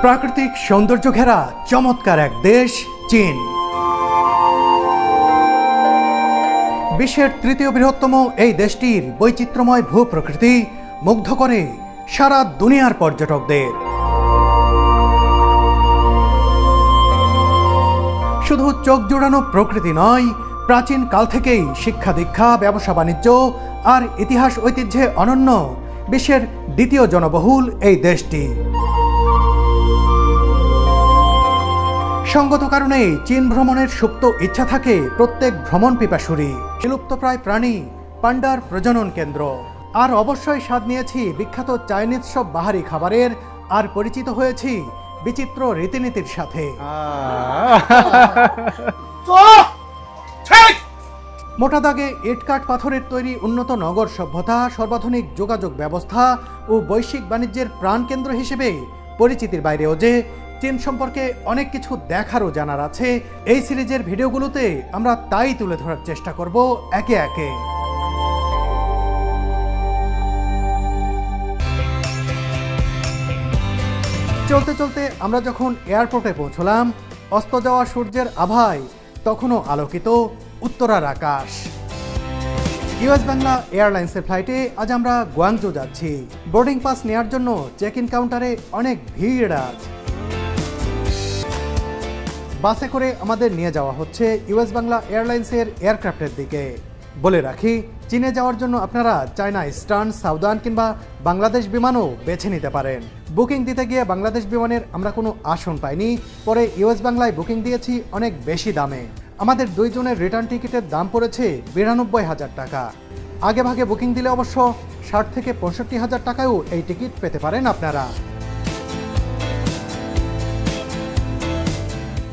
প্রাকৃতিক সৌন্দর্য ঘেরা চমৎকার এক দেশ, চীন। বিশ্বের তৃতীয় বৃহত্তম এই দেশটির বৈচিত্র্যময় ভূ প্রকৃতি মুগ্ধ করে সারা দুনিয়ার পর্যটকদের। শুধু চোখ জোড়ানো প্রকৃতি নয়, প্রাচীন কাল থেকেই শিক্ষা দীক্ষা ব্যবসা বাণিজ্য আর ইতিহাস ঐতিহ্যে অনন্য বিশ্বের দ্বিতীয় জনবহুল এই দেশটি। সঙ্গত কারণেই চীন ভ্রমণের সুপ্ত ইচ্ছা থাকে প্রত্যেক ভ্রমণ পিপাসুরী বিলুপ্তপ্রায় প্রাণী পান্ডার প্রজনন কেন্দ্র। আর অবশ্যই স্বাদ নিয়েছি বিখ্যাত চাইনিজ সব বাহারি খাবারের আর পরিচিত হয়েছি বিচিত্র রীতিনীতির সাথে। মোটা দাগে ইটকাট পাথরের তৈরি উন্নত নগর সভ্যতা, সর্বাধুনিক যোগাযোগ ব্যবস্থা ও বৈশ্বিক বাণিজ্যের প্রাণকেন্দ্র হিসেবে পরিচিতির বাইরেও যে চীন সম্পর্কে অনেক কিছু দেখারও জানার আছে, এই সিরিজের ভিডিওগুলোতে আমরা তাই তুলে ধরার চেষ্টা করব একে একে। চলতে চলতে আমরা যখন এয়ারপোর্টে পৌঁছলাম, অস্ত যাওয়া সূর্যের আভায় তখনও আলোকিত উত্তরার আকাশ। ইউএস বাংলা এয়ারলাইন্সের ফ্লাইটে আজ আমরা গুয়াংজো যাচ্ছি। বোর্ডিং পাস নেওয়ার জন্য চেক ইন কাউন্টারে অনেক ভিড় আজ। বাসে করে আমাদের নিয়ে যাওয়া হচ্ছে ইউএস বাংলা এয়ারলাইন্সের এয়ারক্রাফটের দিকে। বলে রাখি, চীনে যাওয়ার জন্য আপনারা চায়না, ইস্টার্ন, সাউদার্ন কিংবা বাংলাদেশ বিমানও বেছে নিতে পারেন। বুকিং দিতে গিয়ে বাংলাদেশ বিমানের আমরা কোনো আসন পাইনি, পরে ইউএস বাংলায় বুকিং দিয়েছি অনেক বেশি দামে। আমাদের দুইজনের রিটার্ন টিকিটের দাম পড়েছে বিরানব্বই হাজার টাকা। আগে ভাগে বুকিং দিলে অবশ্য ষাট থেকে পঁয়ষট্টি হাজার টাকায়ও এই টিকিট পেতে পারেন আপনারা।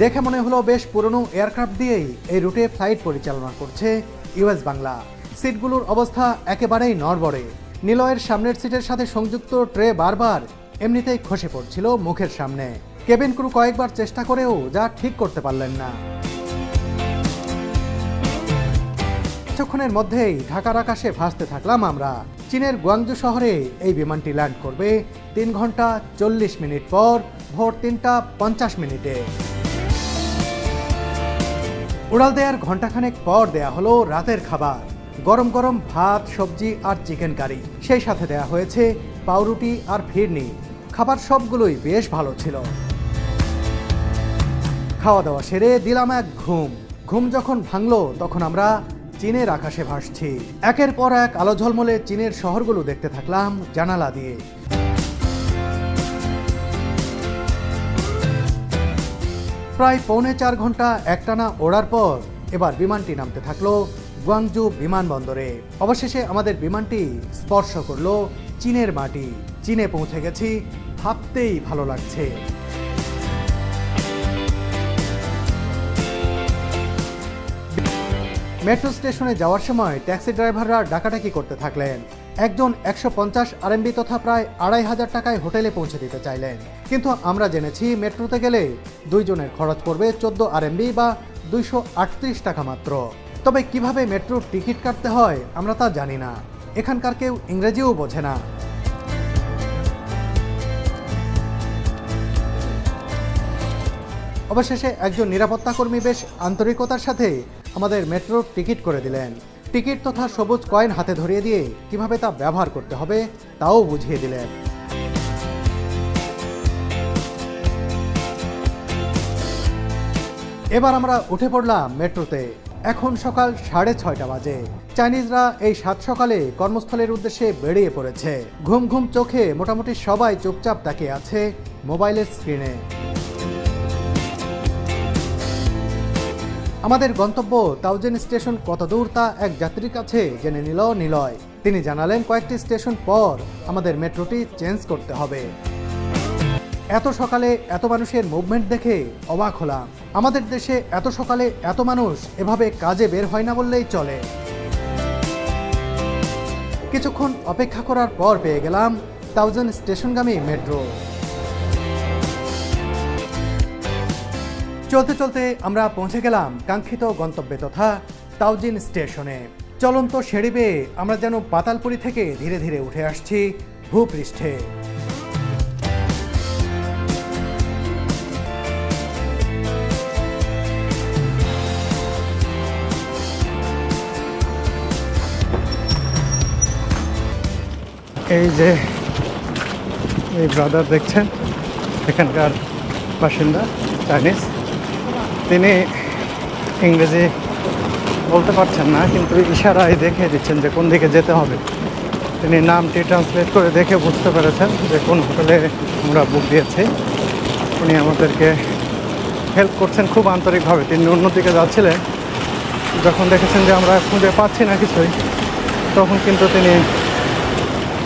দেখে মনে হলো বেশ পুরনো এয়ারক্রাফট দিয়েই এই রুটে ফ্লাইট পরিচালনা করছে। ইউএস বাংলা। সিটগুলোর অবস্থা একেবারেই নড়বড়ে। নিলয়ের সামনের সিটের সাথে সংযুক্ত ট্রে বারবার এমনিতেই খসে পড়ছিল মুখের সামনে। কেবিন ক্রু কয়েকবার চেষ্টা করেও যা ঠিক করতে পারলেন না। কিছুক্ষণের মধ্যেই ঢাকার আকাশে ভাসতে থাকলাম আমরা। চীনের গুয়াংজু শহরে এই বিমানটি ল্যান্ড করবে তিন ঘণ্টা চল্লিশ মিনিট পর, ভোর তিনটা পঞ্চাশ মিনিটে। উড়াল দেওয়ার ঘন্টাখানেক পর দেয়া হলো রাতের খাবার। গরম গরম ভাত, সবজি আর চিকেন কারি। সেই সাথে দেয়া হয়েছে পাউরুটি আর ফিরনি। খাবার সবগুলোই বেশ ভালো ছিল। খাওয়া দাওয়া সেরে দিলাম এক ঘুম। ঘুম যখন ভাঙলো, তখন আমরা চীনের আকাশে ভাসছি। একের পর এক আলো ঝলমলে চীনের শহরগুলো দেখতে থাকলাম জানালা দিয়ে। প্রায় পৌনে চার ঘণ্টা একটানা ওড়ার পর এবার বিমানটি নামতে থাকল গুয়াংজু বিমানবন্দরে। অবশেষে আমাদের বিমানটি স্পর্শ করল চীনের মাটি। চীনে পৌঁছে গেছি, ভাবতেই ভালো লাগছে। মেট্রো স্টেশনে যাওয়ার সময় ট্যাক্সি ড্রাইভাররা ডাকাডাকি করতে থাকলেন। একজন একশো পঞ্চাশ আরএমবি তথা প্রায় আড়াই হাজার টাকায় হোটেলে পৌঁছে দিতে চাইলেন। কিন্তু আমরা জেনেছি মেট্রোতে গেলে দুইজনের খরচ পড়বে চোদ্দ আরএমবি বা দুইশো আটত্রিশ টাকা মাত্র। তবে কীভাবে মেট্রোর টিকিট কাটতে হয় আমরা তা জানি না। এখানকার কেউ ইংরেজিও বোঝে না। অবশেষে একজন নিরাপত্তা কর্মী বেশ আন্তরিকতার সাথে আমাদের মেট্রোর টিকিট করে দিলেন। টিকিট তথা সবুজ কয়েন হাতে ধরিয়ে দিয়ে কীভাবে তা ব্যবহার করতে হবে, তাও বুঝিয়ে দিলেন। এবার আমরা উঠে পড়লাম মেট্রোতে। এখন সকাল সাড়ে ছয়টা বাজে। চাইনিজরা এই সাত সকালে কর্মস্থলের উদ্দেশ্যে বেরিয়ে পড়েছে। ঘুম ঘুম চোখে মোটামুটি সবাই চুপচাপ তাকিয়ে আছে মোবাইলের স্ক্রিনে। আমাদের গন্তব্য তাউজেন স্টেশন কত দূর তা এক যাত্রীর কাছে জেনে নিল নিলয়। তিনি জানালেন কয়েকটি স্টেশন পর আমাদের মেট্রোটি চেঞ্জ করতে হবে। এত সকালে এত মানুষের মুভমেন্ট দেখে অবাক হলাম। আমাদের দেশে এত সকালে এত মানুষ এভাবে কাজে বের হয় না বললেই চলে। কিছুক্ষণ অপেক্ষা করার পর পেয়ে গেলাম তাউজেন স্টেশনগামী মেট্রো। চলতে চলতে আমরা পৌঁছে গেলাম কাঙ্ক্ষিত গন্তব্যে তথা তাউজিন স্টেশনে। চলন্ত সিঁড়ি আমরা যেন পাতালপুরি থেকে ধীরে ধীরে উঠে আসছি ভূপৃষ্ঠে। এই যে, এই ব্রাদার দেখছেন? এখানকার বাসিন্দা চাইনিজ তিনি ইংরেজি বলতে পারছেন না, কিন্তু ইশারায় দেখিয়ে দিচ্ছেন যে কোন দিকে যেতে হবে। তিনি নামটি ট্রান্সলেট করে দেখে বুঝতে পেরেছেন যে কোন হোটেলে আমরা বুক দিয়েছি। উনি আমাদেরকে হেল্প করছেন খুব আন্তরিকভাবে। তিনি অন্যদিকে যাচ্ছিলেন, যখন দেখেছেন যে আমরা খুঁজে পাচ্ছি না কিছুই, তখন কিন্তু তিনি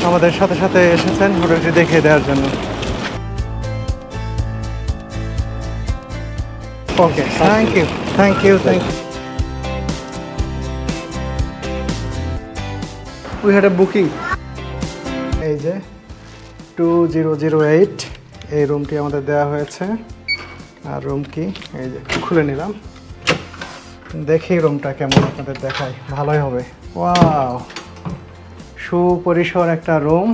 আমাদের সাথে সাথে এসেছেন হোটেলটি দেখিয়ে দেওয়ার জন্য। Okay thank you thank you thank you we had a booking এই যে টু জিরো জিরো এইট এই রুমটি আমাদের দেওয়া হয়েছে। আর রুম কি? এই যে, খুলে নিলাম। দেখি রুমটা কেমন আপনাদের দেখাই। ভালোই হবে। ওয়াও সুপরিসর একটা রুম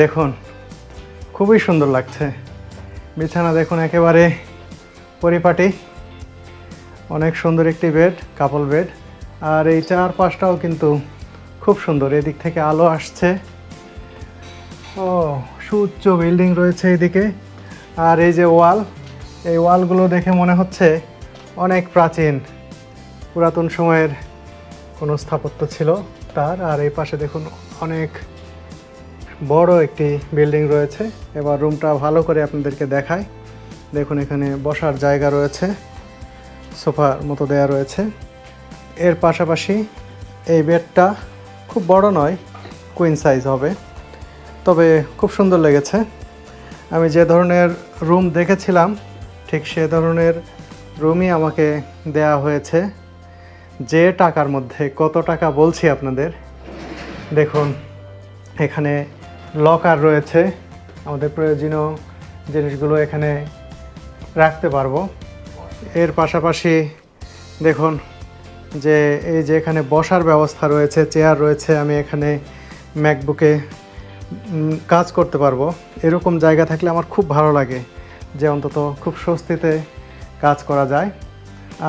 দেখুন, খুবই সুন্দর লাগছে। বিছানা দেখুন একেবারে পরিপাটি, অনেক সুন্দর একটি বেড কাপল বেড আর এই চার পাশটাও কিন্তু খুব সুন্দর। এদিক থেকে আলো আসছে। ও, সুউচ্চ বিল্ডিং রয়েছে এদিকে। আর এই যে ওয়াল, এই ওয়ালগুলো দেখে মনে হচ্ছে অনেক প্রাচীন। পুরাতন সময়ের কোনো স্থাপত্য ছিল তার। আর এই পাশে দেখুন অনেক বড় একটি বিল্ডিং রয়েছে। এবার রুমটা ভালো করে আপনাদেরকে দেখায়। দেখুন, এখানে বসার জায়গা রয়েছে, সোফার মতো দেয়া রয়েছে। এর পাশাপাশি এই বেডটা খুব বড় নয় কুইন সাইজ হবে, তবে খুব সুন্দর লেগেছে। আমি যে ধরনের রুম দেখেছিলাম, ঠিক সে ধরনের রুমই আমাকে দেয়া হয়েছে। যে টাকার মধ্যে কত টাকা বলছি আপনাদের, দেখুন, এখানে লকার রয়েছে। আমাদের প্রয়োজনীয় জিনিসগুলো এখানে রাখতে পারব। এর পাশাপাশি দেখুন যে এই যে এখানে বসার ব্যবস্থা রয়েছে, চেয়ার রয়েছে, আমি এখানে ম্যাকবুকে কাজ করতে পারব। এরকম জায়গা থাকলে আমার খুব ভালো লাগে যে অন্তত খুব স্বস্তিতে কাজ করা যায়।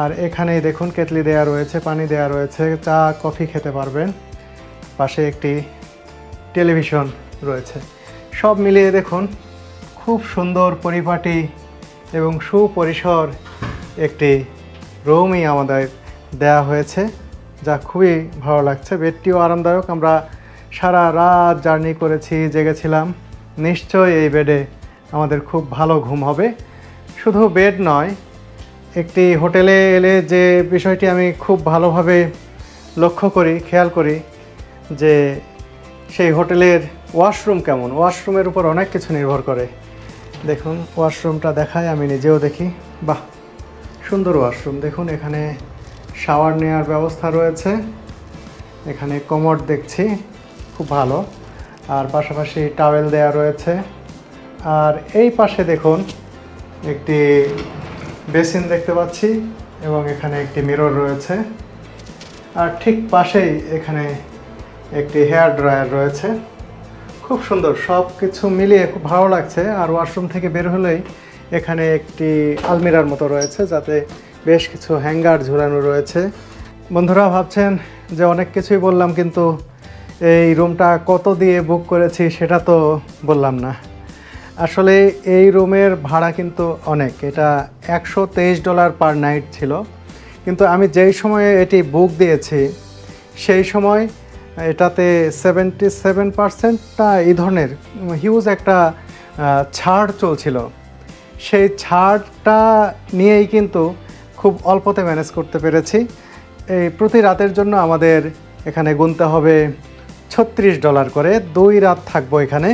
আর এখানেই দেখুন কেটলি দেয়া রয়েছে, পানি দেয়া রয়েছে, চা, কফি খেতে পারবেন। পাশে একটি টেলিভিশন রয়েছে। সব মিলিয়ে দেখুন খুব সুন্দর পরিপাটি এবং সুপরিসর একটি রুমই আমাদের দেয়া হয়েছে, যা খুবই ভালো লাগছে। বেডটিও আরামদায়ক। আমরা সারা রাত জার্নি করেছি, জেগেছিলাম। নিশ্চয়ই এই বেডে আমাদের খুব ভালো ঘুম হবে। শুধু বেড নয়, একটি হোটেলে এলে যে বিষয়টি আমি খুব ভালোভাবে লক্ষ্য করি, খেয়াল করি, যে সেই হোটেলের ওয়াশরুম কেমন? ওয়াশরুমের উপর অনেক কিছু নির্ভর করে। দেখুন ওয়াশরুমটা দেখায়, আমি নিজেও দেখি। বাহ, সুন্দর ওয়াশরুম দেখুন, এখানে শাওয়ার নেওয়ার ব্যবস্থা রয়েছে। এখানে কমোড দেখছি, খুব ভালো। আর পাশাপাশি টাওয়েল দেয়া রয়েছে। আর এই পাশে দেখুন, একটি বেসিন দেখতে পাচ্ছি এবং এখানে একটি মিরর রয়েছে। আর ঠিক পাশেই এখানে একটি হেয়ার ড্রায়ার রয়েছে। খুব সুন্দর সব কিছু মিলিয়ে খুব ভালো লাগছে। আর ওয়াশরুম থেকে বের হলেই এখানে একটি আলমিরার মতো রয়েছে, যাতে বেশ কিছু হ্যাঙ্গার ঝুলানো রয়েছে। বন্ধুরা, ভাবছেন যে অনেক কিছুই বললাম, কিন্তু এই রুমটা কত দিয়ে বুক করেছি সেটা তো বললাম না। আসলে এই রুমের ভাড়া কিন্তু অনেক, এটা একশো তেইশ ডলার পার নাইট ছিল। কিন্তু আমি যেই সময়ে এটি বুক দিয়েছি, সেই সময় এটাতে সেভেন্টি সেভেন পার্সেন্টটা এই ধরনের হিউজ একটা ছাড় চলছিল। সেই ছাড়টা নিয়েই কিন্তু খুব অল্পতে ম্যানেজ করতে পেরেছি। এই প্রতি রাতের জন্য আমাদের এখানে গুনতে হবে ছত্রিশ ডলার করে। দুই রাত থাকব এখানে।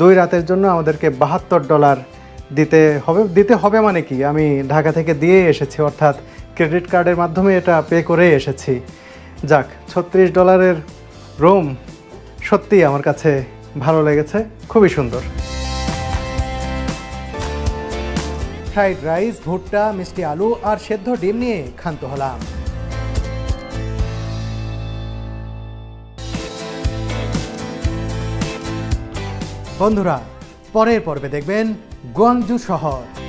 দুই রাতের জন্য আমাদেরকে বাহাত্তর ডলার দিতে হবে। দিতে হবে মানে কি? আমি ঢাকা থেকে দিয়ে এসেছি, অর্থাৎ ক্রেডিট কার্ডের মাধ্যমে এটা পে করে এসেছি। যাক, ছত্রিশ ডলারের রোম সত্যি আমার কাছে ভালো লেগেছে, খুবই সুন্দর। ফ্রাইড রাইস, ভুট্টা, মিষ্টি আলু আর সেদ্ধ ডিম নিয়ে ক্ষান্ত হলাম। বন্ধুরা, পরের পর্বে দেখবেন গোয়াংজু শহর।